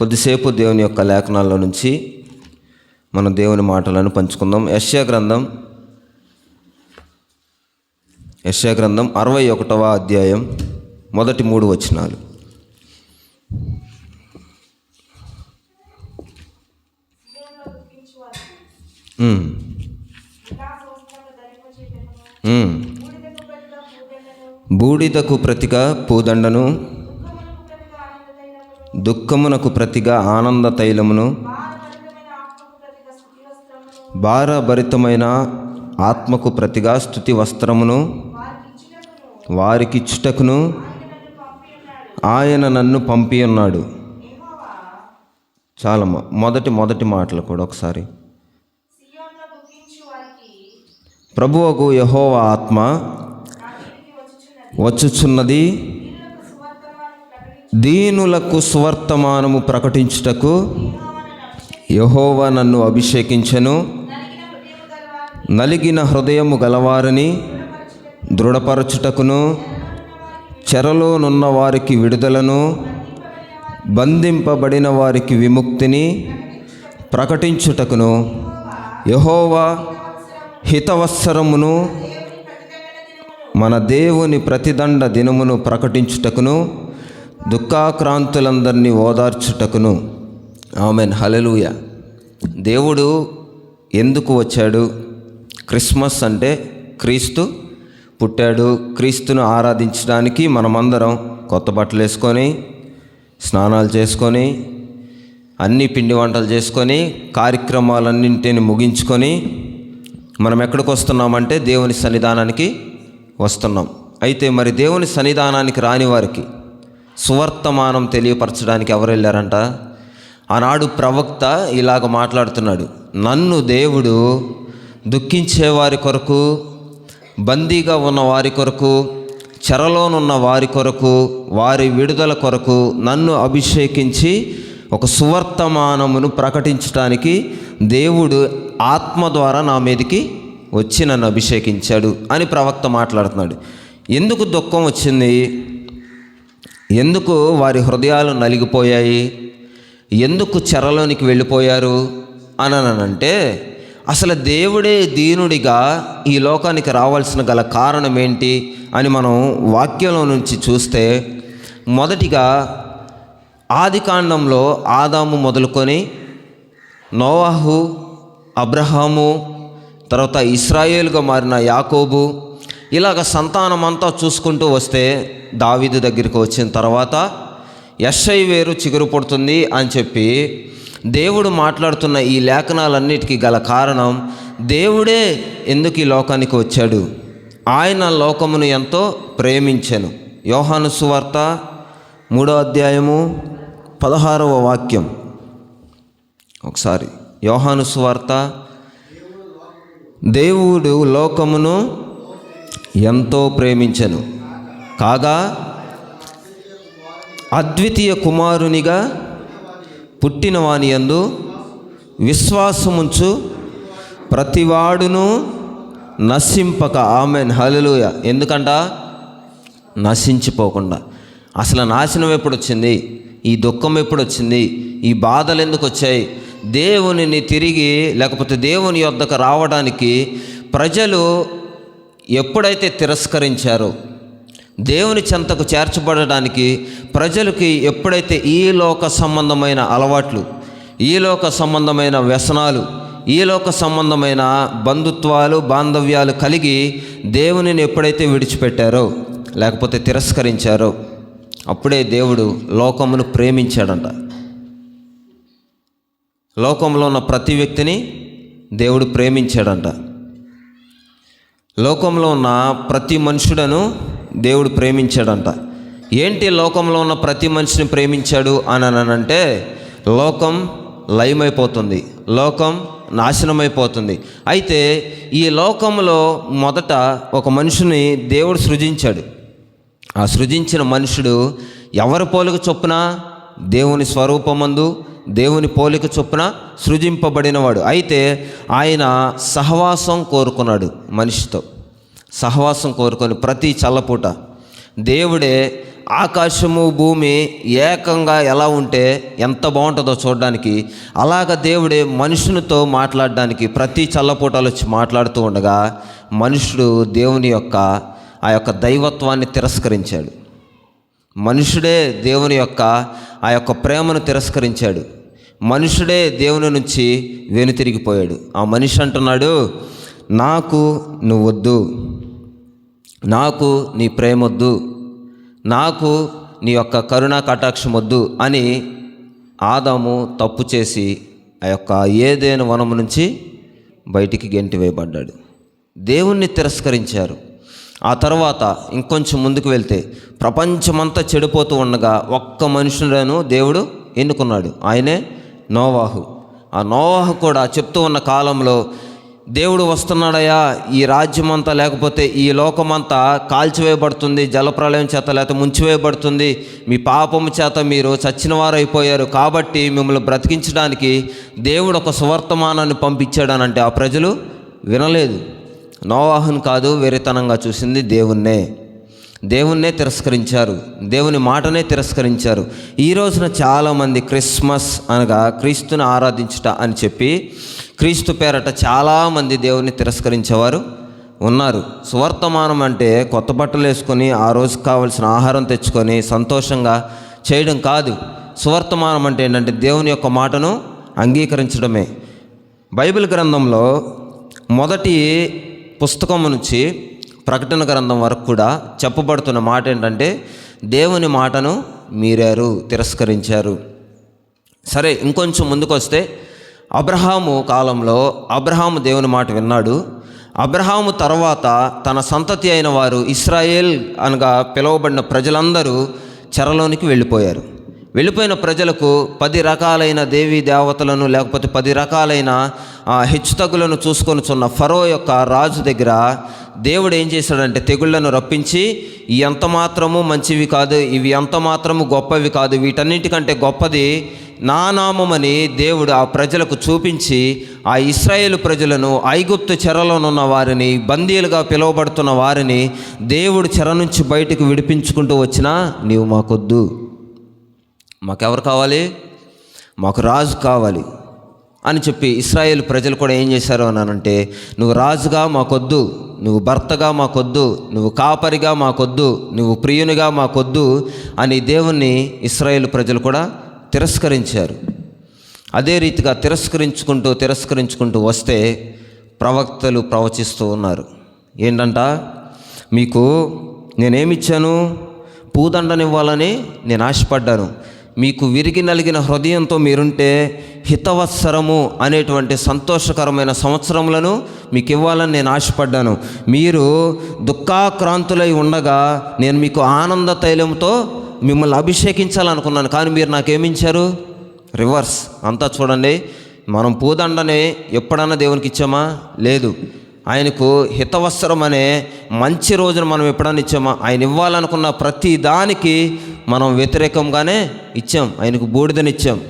కొద్దిసేపు దేవుని యొక్క లేఖనాల్లో నుంచి మన దేవుని మాటలను పంచుకుందాం. యశ్యా గ్రంథం యశ్యా గ్రంథం అరవై ఒకటవ అధ్యాయం మొదటి మూడు వచనాలు. బూడిదకు ప్రతిగా పూదండను దుఃఖమునకు ప్రతిగా ఆనంద తైలమును భారభరితమైన ఆత్మకు ప్రతిగా స్థుతి వస్త్రమును వారికిచ్చుటకును ఆయన నన్ను పంపి ఉన్నాడు. చాలా మొదటి మొదటి మాటలు కూడా ఒకసారి. ప్రభువకు యహోవ ఆత్మ వచ్చుచున్నది దీనులకు స్వర్తమానము ప్రకటించుటకు యహోవా నన్ను అభిషేకించెను. నలిగిన హృదయము గలవారిని దృఢపరచుటకును చెరలోనున్న వారికి విడుదలను బంధింపబడిన వారికి విముక్తిని ప్రకటించుటకును. యహోవా హితవత్సరమును మన దేవుని ప్రతిదండ దినమును ప్రకటించుటకును. దుఃఖాక్రాంతులందరినీ ఓదార్చుటకును. ఆమెన్. హలెలూయ దేవుడు ఎందుకు వచ్చాడు? క్రిస్మస్ అంటే క్రీస్తు పుట్టాడు. క్రీస్తును ఆరాధించడానికి మనమందరం కొత్త బట్టలు వేసుకొని స్నానాలు చేసుకొని అన్ని పిండి వంటలు చేసుకొని కార్యక్రమాలన్నింటిని ముగించుకొని మనం ఎక్కడికి వస్తున్నామంటే దేవుని సన్నిధానానికి వస్తున్నాం. అయితే మరి దేవుని సన్నిధానానికి రాని వారికి సువర్తమానం తెలియపరచడానికి ఎవరు వెళ్ళారంట? ఆనాడు ప్రవక్త ఇలాగ మాట్లాడుతున్నాడు. నన్ను దేవుడు దుఃఖించే వారి కొరకు బందీగా ఉన్న వారి కొరకు చెరలోనున్న వారి కొరకు వారి విడుదల కొరకు నన్ను అభిషేకించి ఒక సువర్తమానమును ప్రకటించడానికి దేవుడు ఆత్మ ద్వారా నా మీదకి వచ్చి నన్ను అభిషేకించాడు అని ప్రవక్త మాట్లాడుతున్నాడు. ఎందుకు దుఃఖం వచ్చింది? ఎందుకు వారి హృదయాలు నలిగిపోయాయి? ఎందుకు చెరలోనికి వెళ్ళిపోయారు? అని అంటే అసలు దేవుడే దీనుడిగా ఈ లోకానికి రావాల్సిన గల కారణం ఏంటి అని మనం వాక్యంలో నుంచి చూస్తే మొదటిగా ఆదికాండంలో ఆదాము మొదలుకొని నోవాహు అబ్రహాము తర్వాత ఇస్రాయేల్గా మారిన యాకోబు ఇలాగ సంతానం అంతా చూసుకుంటూ వస్తే దావీదు దగ్గరికి వచ్చిన తర్వాత ఎస్ఐ వేరు చిగురు పడుతుంది అని చెప్పి దేవుడు మాట్లాడుతున్న ఈ లేఖనాలన్నిటికీ గల కారణం దేవుడే ఎందుకు ఈ లోకానికి వచ్చాడు? ఆయన లోకమును ఎంతో ప్రేమించాను. యోహాను సువార్త మూడో అధ్యాయము పదహారవ వాక్యం. ఒకసారి యోహాను సువార్త దేవుడు లోకమును ఎంతో ప్రేమించను. కాగా అద్వితీయ కుమారునిగా పుట్టినవాని యందు విశ్వాసముంచు ప్రతివాడును నశింపక. ఆమెన్. హలలుయ ఎందుకంట? నశించిపోకుండా. అసలు నాశనం ఎప్పుడు వచ్చింది ఈ దుఃఖం ఎప్పుడు వచ్చింది ఈ బాధలు ఎందుకు వచ్చాయి దేవునిని తిరిగి లేకపోతే దేవుని యొద్దకు రావడానికి ప్రజలు ఎప్పుడైతే తిరస్కరించారో దేవుని చెంతకు చేర్చబడడానికి ప్రజలకి ఎప్పుడైతే ఈ లోక సంబంధమైన అలవాట్లు ఈ లోక సంబంధమైన వ్యసనాలు ఈ లోక సంబంధమైన బంధుత్వాలు బాంధవ్యాలు కలిగి దేవునిని ఎప్పుడైతే విడిచిపెట్టారో లేకపోతే తిరస్కరించారో అప్పుడే దేవుడు లోకమును ప్రేమించాడంట. లోకంలో ఉన్న ప్రతి వ్యక్తిని దేవుడు ప్రేమించాడంట. లోకంలో ఉన్న ప్రతి మనుషుడను దేవుడు ప్రేమించాడంట. ఏంటి లోకంలో ఉన్న ప్రతి మనిషిని ప్రేమించాడు అని అనంటే లోకం లయమైపోతుంది. లోకం నాశనమైపోతుంది. అయితే ఈ లోకంలో మొదట ఒక మనిషిని దేవుడు సృజించాడు. ఆ సృజించిన మనుషుడు ఎవరి పోలిక చొప్పున? దేవుని స్వరూపమందు దేవుని పోలిక చొప్పున సృజింపబడినవాడు. అయితే ఆయన సహవాసం కోరుకున్నాడు మనిషితో. సహవాసం కోరుకొని ప్రతి చల్లపూట దేవుడే ఆకాశము భూమి ఏకంగా ఎలా ఉంటే ఎంత బాగుంటుందో చూడడానికి అలాగ దేవుడే మనుషునితో మాట్లాడడానికి ప్రతి చల్లపూటలు వచ్చి మాట్లాడుతూ ఉండగా మనుషుడు దేవుని యొక్క ఆ యొక్క దైవత్వాన్ని తిరస్కరించాడు. మనుషుడే దేవుని యొక్క ఆ యొక్క ప్రేమను తిరస్కరించాడు. మనుషుడే దేవుని నుంచి వెనుతిరిగిపోయాడు ఆ మనిషి అంటున్నాడు నాకు నువ్వొద్దు. నాకు నీ ప్రేమొద్దు. నాకు నీ యొక్క కరుణా కటాక్షం వద్దు అని ఆదాము తప్పు చేసి ఆ యొక్క ఏదైనా వనము నుంచి బయటికి గెంటి వేయబడ్డాడు దేవుణ్ణి తిరస్కరించారు. ఆ తర్వాత ఇంకొంచెం ముందుకు వెళ్తే ప్రపంచమంతా చెడిపోతూ ఉండగా ఒక్క మనుషులను దేవుడు ఎన్నుకున్నాడు. ఆయనే నోవాహు. ఆ నోవాహు కూడా చెప్తూ ఉన్న కాలంలో దేవుడు వస్తున్నాడయ్యా ఈ రాజ్యమంతా లేకపోతే ఈ లోకమంతా కాల్చివేయబడుతుంది జలప్రలయం చేత లేకపోతే ముంచివేయబడుతుంది మీ పాపము చేత మీరు చచ్చిన వారు అయిపోయారు కాబట్టి మిమ్మల్ని బ్రతికించడానికి దేవుడు ఒక సువర్తమానాన్ని పంపించాడనంటే ఆ ప్రజలు వినలేదు. నోవాహును కాదు వెరితనంగా చూసింది దేవుణ్ణే. దేవుణ్ణే తిరస్కరించారు. దేవుని మాటనే తిరస్కరించారు. ఈ రోజున చాలామంది క్రిస్మస్ అనగా క్రీస్తుని ఆరాధించుట అని చెప్పి క్రీస్తు పేరట చాలామంది దేవుని తిరస్కరించేవారు ఉన్నారు. సువర్తమానం అంటే కొత్త బట్టలు వేసుకొని ఆ రోజుకు కావలసిన ఆహారం తెచ్చుకొని సంతోషంగా చేయడం కాదు. సువర్తమానం అంటే ఏంటంటే దేవుని యొక్క మాటను అంగీకరించడమే. బైబిల్ గ్రంథంలో మొదటి పుస్తకం నుంచి ప్రకటన గ్రంథం వరకు కూడా చెప్పబడుతున్న మాట ఏంటంటే దేవుని మాటను మీరారు తిరస్కరించారు. సరే ఇంకొంచెం ముందుకొస్తే అబ్రహాము కాలంలో అబ్రహాము దేవుని మాట విన్నాడు. అబ్రహాము తర్వాత తన సంతతి అయిన వారు ఇస్రాయేల్ అనగా పిలువబడిన ప్రజలందరూ చెరలోనికి వెళ్ళిపోయారు. వెళ్ళిపోయిన ప్రజలకు పది రకాలైన దేవీ దేవతలను లేకపోతే పది రకాలైన ఆ, హెచ్చుతగ్గులను చూసుకొని చున్న ఫరో యొక్క రాజు దగ్గర దేవుడు ఏం చేశాడంటే తెగుళ్ళను రప్పించి ఎంత మాత్రము మంచివి కాదు ఇవి ఎంత మాత్రము గొప్పవి కాదు వీటన్నిటికంటే గొప్పది నా నామమని దేవుడు ఆ ప్రజలకు చూపించి ఆ ఇస్రాయేల్ ప్రజలను ఐగుప్తు చెరలోనున్న వారిని బందీలుగా పిలువబడుతున్న వారిని దేవుడు చెర నుంచి బయటకు విడిపించుకుంటూ వచ్చినా నీవు మాకొద్దు. మాకెవరు కావాలి? మాకు రాజు కావాలి. అని చెప్పి ఇస్రాయేల్ ప్రజలు కూడా ఏం చేశారు అనంటే నువ్వు రాజుగా మాకొద్దు నువ్వు భర్తగా మాకొద్దు నువ్వు కాపరిగా మాకొద్దు నువ్వు ప్రియునిగా మాకొద్దు అని దేవుణ్ణి ఇస్రాయేల్ ప్రజలు కూడా తిరస్కరించారు. అదే రీతిగా తిరస్కరించుకుంటూ తిరస్కరించుకుంటూ వస్తే ప్రవక్తలు ప్రవచిస్తూ ఉన్నారు. ఏంటంట? మీకు నేనేమిచ్చాను? పూదండనివ్వాలని నేను ఆశపడ్డాను. మీకు విరిగి నలిగిన హృదయంతో మీరుంటే హితవత్సరము అనేటువంటి సంతోషకరమైన సంవత్సరములను మీకు ఇవ్వాలని నేను ఆశపడ్డాను. మీరు దుఃఖాక్రాంతులై ఉండగా నేను మీకు ఆనంద తైలంతో మిమ్మల్ని అభిషేకించాలనుకున్నాను. కానీ మీరు నాకేమించారు? రివర్స్. అంతా చూడండి. మనం పూదండని ఎప్పుడన్నా దేవునికి ఇచ్చామా? లేదు. ఆయనకు హితవస్త్రం అనే మంచి రోజున మనం ఎప్పుడన్నా ఇచ్చామా? ఆయన ఇవ్వాలనుకున్న ప్రతి దానికి మనం వ్యతిరేకంగానే ఇచ్చాం. ఆయనకు బూడిదనిచ్చాం.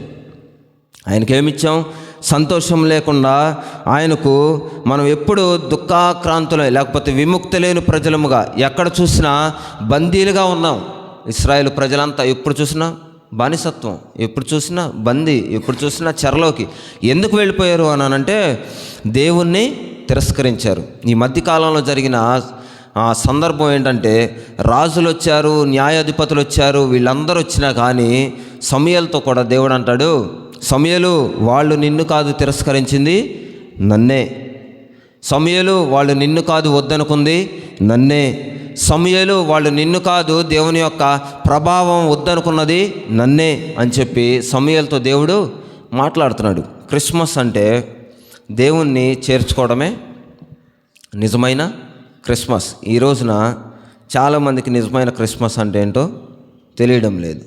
ఆయనకి ఏమిచ్చాం సంతోషం లేకుండా ఆయనకు మనం ఎప్పుడు దుఃఖాక్రాంతులై లేకపోతే విముక్తి లేని ప్రజలముగా ఎక్కడ చూసినా బందీలుగా ఉన్నాం. ఇస్రాయేల్ ప్రజలంతా ఎప్పుడు చూసినా బానిసత్వం ఎప్పుడు చూసినా బందీ ఎప్పుడు చూసినా చెరలోకి. ఎందుకు వెళ్ళిపోయారు అని అంటే దేవుణ్ణి తిరస్కరించారు. ఈ మధ్యకాలంలో జరిగిన సందర్భం ఏంటంటే రాజులు వచ్చారు న్యాయాధిపతులు వచ్చారు వీళ్ళందరూ వచ్చినా కానీ సమయలతో కూడా దేవుడు అంటాడు సమయలు వాళ్ళు నిన్ను కాదు తిరస్కరించింది నన్నే. సమయలు వాళ్ళు నిన్ను కాదు వద్దనుకుంది నన్నే. సమయలు వాళ్ళు నిన్ను కాదు దేవుని యొక్క ప్రభావం వద్దనుకున్నది నన్నే అని చెప్పి సమయలతో దేవుడు మాట్లాడుతున్నాడు. క్రిస్మస్ అంటే దేవుణ్ణి చేర్చుకోవడమే నిజమైన క్రిస్మస్. ఈ రోజున చాలామందికి నిజమైన క్రిస్మస్ అంటే ఏంటో తెలియడం లేదు.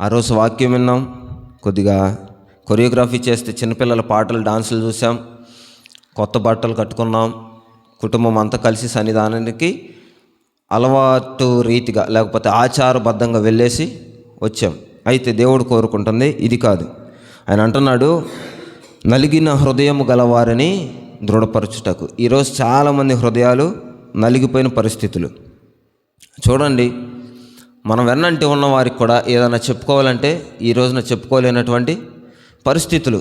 ఆ రోజు వాక్యం విన్నాం. కొద్దిగా కొరియోగ్రఫీ చేస్తే చిన్నపిల్లల పాటలు డాన్సులు చూసాం. కొత్త బట్టలు కట్టుకున్నాం. కుటుంబం అంతా కలిసి సన్నిధానానికి అలవాటు రీతిగా లేకపోతే ఆచారబద్ధంగా వెళ్ళేసి వచ్చాం. అయితే దేవుడు కోరుకుంటుంది ఇది కాదు. ఆయన అంటున్నాడు నలిగిన హృదయం గలవారిని దృఢపరచుటకు. ఈరోజు చాలామంది హృదయాలు నలిగిపోయిన పరిస్థితులు. చూడండి మనం వెన్నంటి ఉన్న వారికి కూడా ఏదైనా చెప్పుకోవాలంటే ఈ రోజున చెప్పుకోలేనటువంటి పరిస్థితులు.